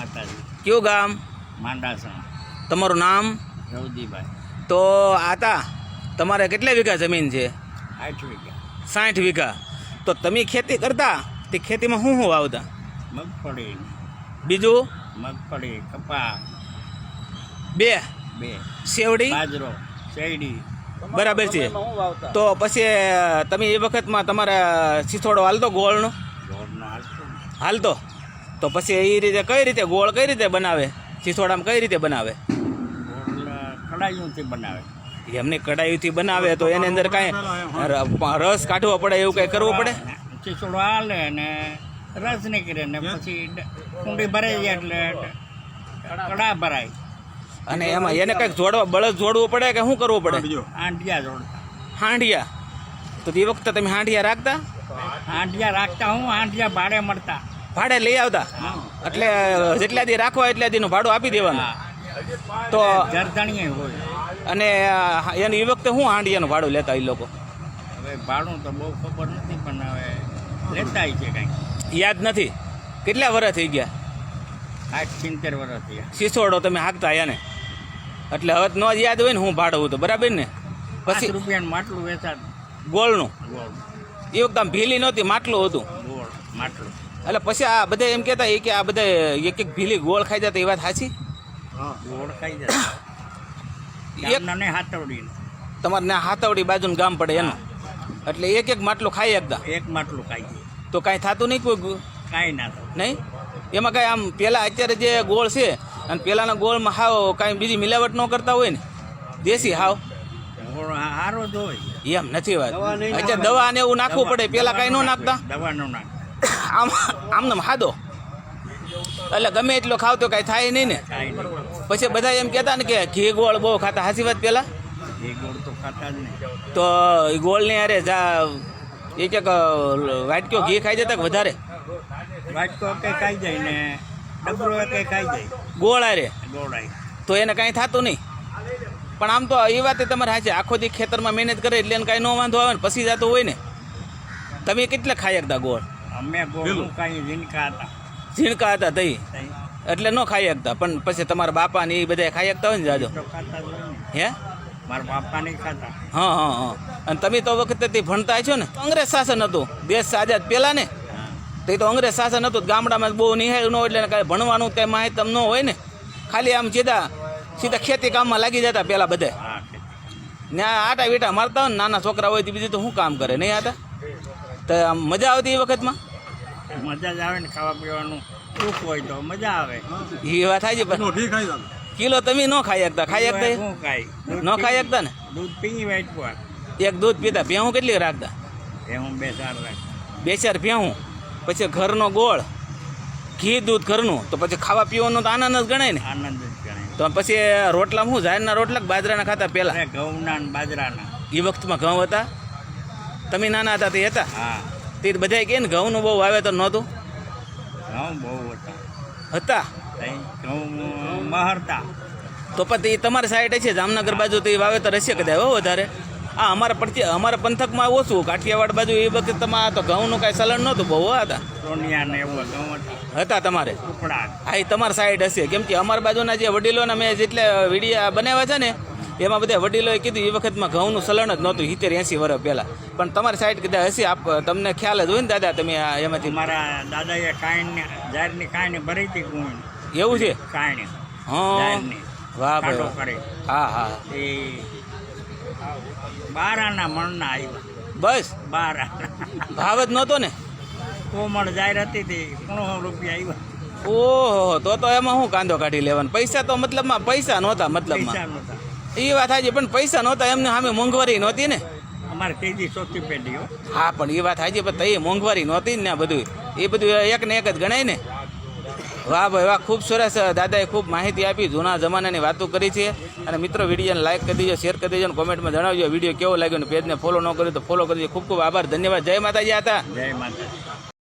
માતાજી. કયું ગામ? માંડાસણ. તમારું નામ? રવજીભાઈ. તો આતા તમારે કેટલા વીઘા જમીન છે? આઠ વીઘા. સાઠ વીઘા. તો તમે ખેતી કરતા તે ખેતીમાં શું શું વાવતા? મગફળી. બીજું? મગફળી કપા બે. બે. શેવડી? બાજરો શેરડી. બરાબર છે. તો પછી તમે એ વખતમાં તમારા સિસોડો હાલતો ગોળનો? હાલતો? તો પછી એ રીતે કઈ રીતે ગોળ કઈ રીતે બનાવે? સિસોડામાં કઈ રીતે બનાવે? ગોળ કડાઈઓથી બનાવે. એમને કડાઈથી બનાવે તો એની અંદર કાંઈ રસ કાઢવો પડે એવું કંઈ કરવું પડે? ચીસોડો હાલે ને રસ નીકળે ને પછી કુંડી ભરાઈ જાય એટલે કડા ભરાય. અને એમાં એને કંઈક જોડવા બળદ જોડવું પડે કે શું કરવું પડે? હાંડિયા જોડતા. હાંડિયા. તો તે વખતે તમે હાંડિયા રાખતા? હાંડિયા રાખતા હું હાંડિયા ભાડે મળતા. ભાડે લઈ આવતા. એટલે જેટલા દી રાખવા એટલા દીનું ભાડું આપી દેવાનું. તો અને એની એ વખતે શું હાંડિયાનું ભાડું લેતા એ લોકો? હવે ભાડું તો બહુ ખબર નથી પણ હવે લેતા છે કાંઈ યાદ નથી? કેટલા વર્ષ થઈ ગયા? આઠ સિત્તેર વર્ષ થયા. સિસોડો તમે હાંકતા એને એટલે હવે ન યાદ હોય ને હું ભાડું તો બરાબર ને? પછી રૂપિયાનું માટલું વેચાતું ગોળનું? ગોળ. એ વખતે ભીલી નહોતી માટલું હતું. ગોળ માટલું. એટલે પછી આ બધા એમ કહેતા એ કે આ બધા એક એક ભીલી ગોળ ખાઈ જતા એ વાત સાચી? ગોળ ખાઈ જતા એક ગામના હાથવડી તમારે ના હાથવડી બાજુનું ગામ પડે એનું. એટલે એક એક માટલું ખાઈ એકદા એક માટલું ખાઈ તો કાંઈ થતું નહીં કોઈ કાંઈ ના નહીં? એમાં કાંઈ આમ પહેલાં અત્યારે જે ગોળ છે અને પહેલાંના ગોળમાં હાવ કાંઈ બીજી મિલાવટ ન કરતા હોય ને. દેશી હાવ. ગોળ જ હોય. એમ નથી વાત. અત્યારે દવા ને એવું નાખવું પડે પહેલાં કાંઈ ન નાખતા? દવાનો નાખ આમ આમને હાદો. એટલે ગમે એટલો ખાવ તો કાંઈ થાય નહીં ને. પછી બધા એમ કહેતા ને કે ઘી ગોળ બહુ ખાતા. હાસી વાત પહેલાં એ ગોળ ને તો એ અરે જા એક કે વાટક્યો ઘી ખાઈ જતા વધારે? વાટકો કે ખાઈ જાય ને ડબરો કે ખાઈ જાય. ગોળ અરે. તો એને કાંઈ થતું નહીં. પણ આમ તો એ વાત તમારે સાચી આખો દી ખેતરમાં મહેનત કરે એટલે એને કાંઈ ન વાંધો આવે ને પછી જતો હોય ને. તમે કેટલા ખાઈ શકતા ગોળ? અમે ગોળ કાંઈ ઝીણકા હતા. ઝીણકા હતા તઈ? એટલે ન ખાઈ શકતા. પણ પછી તમારા બાપા ને એ બધા ખાઈ શકતા હોય ને જાજો? તો હે? મારા બાપા નહીં ખાતા. હા હા હા. અને તમે તો વખતે તે ભણતા છો ને? અંગ્રેજ શાસન હતું. દેશ આઝાદ પહેલા ને? તે તો અંગ્રેજ શાસન હતું. ગામડામાં બહુ નિહાળ્યું ન હોય એટલે કાંઈ ભણવાનું કાંઈ માહિતમ ન હોય ને? ખાલી આમ સીધા સીધા ખેતી કામમાં લાગી જતા પહેલાં બધે આ આટા વીટા મારતા હોય ને નાના છોકરા હોય તે બીજું તો શું કામ કરે? નહીં આતા? તો આમ મજા આવતી એ વખતમાં? મજા જ આવે ને ખાવા પીવાનું. સુખ હોય તો મજા આવે. એ વાત થાય છે પણ કિલો તમે ન ખાઈ શકતા. ખાઈ શકતા? શું ખાય ન ખાઈ શકતા ને? દૂધ પી પર એક દૂધ પીતા. ભેહું કેટલી રાખતા? એ હું બે ચાર રાખતા બે ચાર ભેહું. પછી ઘરનો ગોળ. ઘી દૂધ ઘરનું. તો પછી ખાવા પીવાનો તો આનંદ જ ગણાય ને. આનંદ જ ગણાય. તો પછી રોટલા શું જાહેરના રોટલા બાજરાના ખાતા પહેલા ઘઉંના બાજરાના. એ વખતમાં ઘઉં હતા? તમે નાના હતા તે હતા? હા. તે બધા કે ને ઘઉંનું બહુ વાવેતર નહોતું? ઘઉં બહુ હતા. હતા? ઘઉં મહરતા. તો પછી તમારી સાઈડ છે જામનગર બાજુ તો એ વાવેતર હશે કદાચ હો વધારે. આ અમારા પડતી અમારા પંથકમાં ઓછું કાઠિયાવાડ બાજુ એ વખતે તમારે તો ઘઉંનું કાંઈ ચલણ નહોતું બહુ હતા. હતા તમારે? હા એ તમારી સાઈડ હશે. કેમ કે અમારા બાજુના જે વડીલોના મેં જેટલા વિડીયા બનાવ્યા છે ને એમાં બધા વડીલોએ કીધું એ વખતમાં ઘઉંનું ચલણ જ નહોતું સિત્તેર એંસી વર્ષ પહેલાં. પણ તમારી સાઈડ કીધા હશે આપ તમને ખ્યાલ જ હોય ને દાદા તમે એમાંથી મારા દાદાએ કાંઈ જાહેરની કાંઈ ભરી હતી એવું છે? કાંઈ હા. વાહ ભાઈ હા હા. એ બારાના મણના આવ્યા. બસ? બારા ભાવ જ નહોતો ને? કોમળ જાહેર હતી તે ઘણો રૂપિયા આવ્યા. ઓહો તો તો એમાં હું કાંદો કાઢી લેવાનો. પૈસા તો મતલબમાં પૈસા નહોતા મતલબમાં. એ વાત હાજી પણ પૈસા નહોતા એમને સામે મોંઘવારી નહોતી ને. અમારે ત્રીજી ચોથી પેઢીઓ હા. પણ એ વાત હાજી પણ તઈ મોંઘવારી નહોતી ને આ બધું એ બધું એક ને એક જ ગણાય ને. વાહ ભાઈ વાહ ખૂબ સરસ દાદાએ ખૂબ માહિતી આપી જૂના જમાનાની વાતો કરી છે. અને મિત્રો વિડીયોને લાઈક કરી દેજો શેર કરી દેજો અને કોમેન્ટમાં જણાવજો વીડિયો કેવો લાગ્યો ને પેજને ફોલો ન કર્યો તો ફોલો કરજો ખૂબ ખૂબ આભાર ધન્યવાદ. જય માતાજી હતા. જય માતા